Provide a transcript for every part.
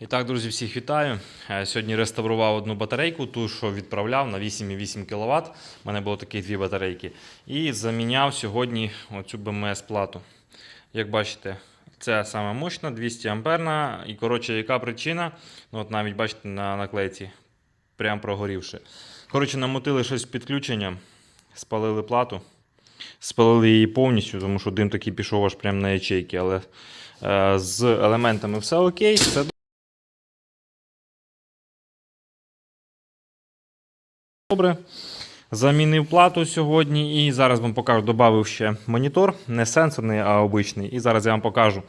І так, друзі, всіх вітаю. Е, Сьогодні реставрував одну батарейку, ту, що відправляв на 8,8 кВт. У мене було такі дві батарейки. І заміняв сьогодні оцю БМС плату. Як бачите, це саме мощна, 200 амперна. І коротше, яка причина? Ну, от навіть бачите на наклейці, прям прогорівши. Коротше, намотили щось з підключенням, спалили плату. Спалили її повністю, тому що дим такий пішов аж прямо на ячейки. Але е, з елементами все окей, все Добре. Замінив плату сьогодні і зараз вам покажу, додав ще монітор, не сенсорний, а обичний. І зараз я вам покажу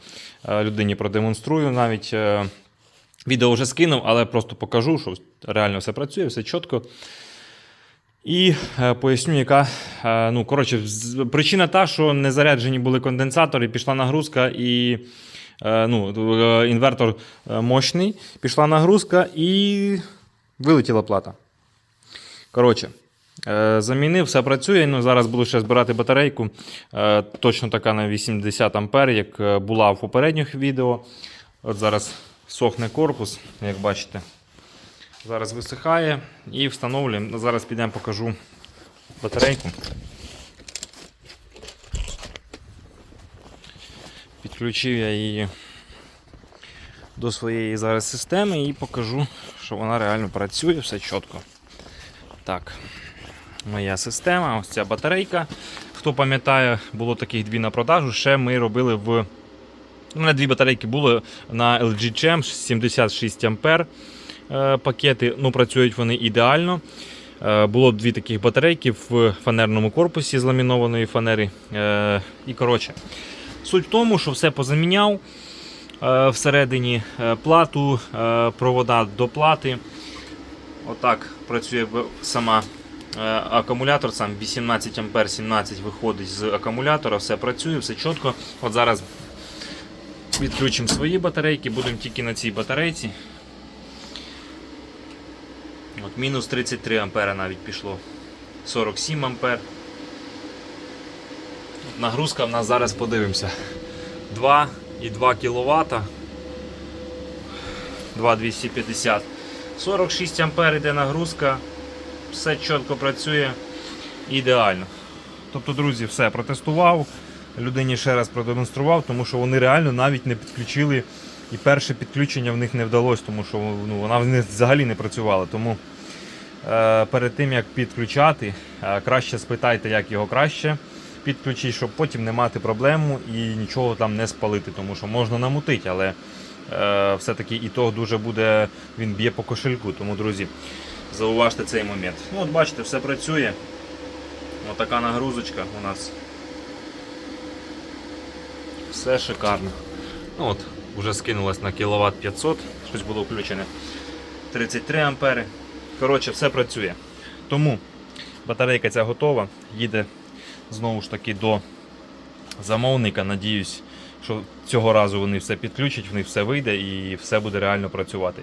е, людині продемонструю. Навіть е, відео вже скинув, але просто покажу, що реально все працює, все чітко. І е, поясню, яка. Ну, коротше, причина та, що не заряджені були конденсатори, пішла нагрузка і. Ну, інвертор мощний, пішла нагрузка і вилетіла плата. Коротше, е, замінив, все працює. Ну, зараз буду ще збирати батарейку. Е, точно така на 80 ампер, як е, була в попередніх відео. От зараз сохне корпус, як бачите. Зараз висихає і встановлюємо. Ну, Зараз підемо покажу батарейку. Підключив я її до своєї зараз системи і покажу, що вона реально працює, все чітко. Так, моя система, ось ця батарейка. Хто пам'ятає, було таких дві на продажу. Ще ми робили в. У мене дві батарейки були на LG Chem 76 ампер е, пакети. Ну, працюють вони ідеально. Е, Було дві таких батарейки в фанерному корпусі з ламінованої фанери. Е, І коротше, суть в тому, що все позаміняв всередині плату, провода до плати. Отак працює сама е, акумулятор, сам 18 ампер 17 виходить з акумулятора, все працює, все чітко. От зараз відключимо свої батарейки, будемо тільки на цій батарейці. От мінус 33 ампера навіть пішло. 47 ампер. Нагрузка в нас зараз подивимося. 2,2 кВт. 2,250. 46 ампер йде нагрузка, все чітко працює ідеально. Тобто, друзі, все протестував, людині ще раз продемонстрував, тому що вони реально навіть не підключили. І перше підключення в них не вдалося, тому що ну, вона взагалі не працювала. Тому е, перед тим як підключати, е, краще спитайте, як його краще підключити, щоб потім не мати проблему і нічого там не спалити, тому що можна намутити, але все-таки і то дуже буде, він б'є по кошельку. Тому, друзі, зауважте цей момент. Ну, от бачите, все працює. Отака нагрузочка у нас. Все шикарно. Ну, от, вже скинулось на кіловат 500, щось було включене. 33 ампери. Коротше, все працює. Тому батарейка ця готова, їде знову ж таки до замовника. Надіюсь, що цього разу вони все підключать, в них все вийде і все буде реально працювати.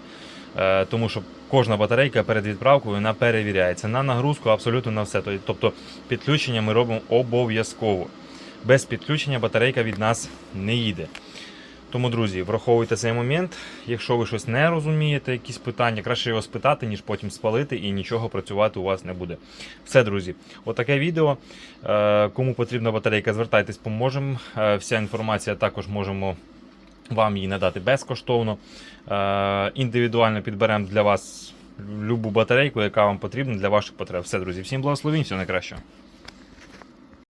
Е, Тому що кожна батарейка перед відправкою вона перевіряється на нагрузку, абсолютно на все. Тобто підключення ми робимо обов'язково. Без підключення батарейка від нас не їде. Тому, друзі, враховуйте цей момент. Якщо ви щось не розумієте, якісь питання, краще його спитати, ніж потім спалити і нічого працювати у вас не буде. Все, друзі, отаке відео. Е, Кому потрібна батарейка, звертайтесь, поможемо. Е, Вся інформація також можемо вам її надати безкоштовно. Е, Індивідуально підберемо для вас любу батарейку, яка вам потрібна для ваших потреб. Все, друзі, всім благословень, всього найкращого.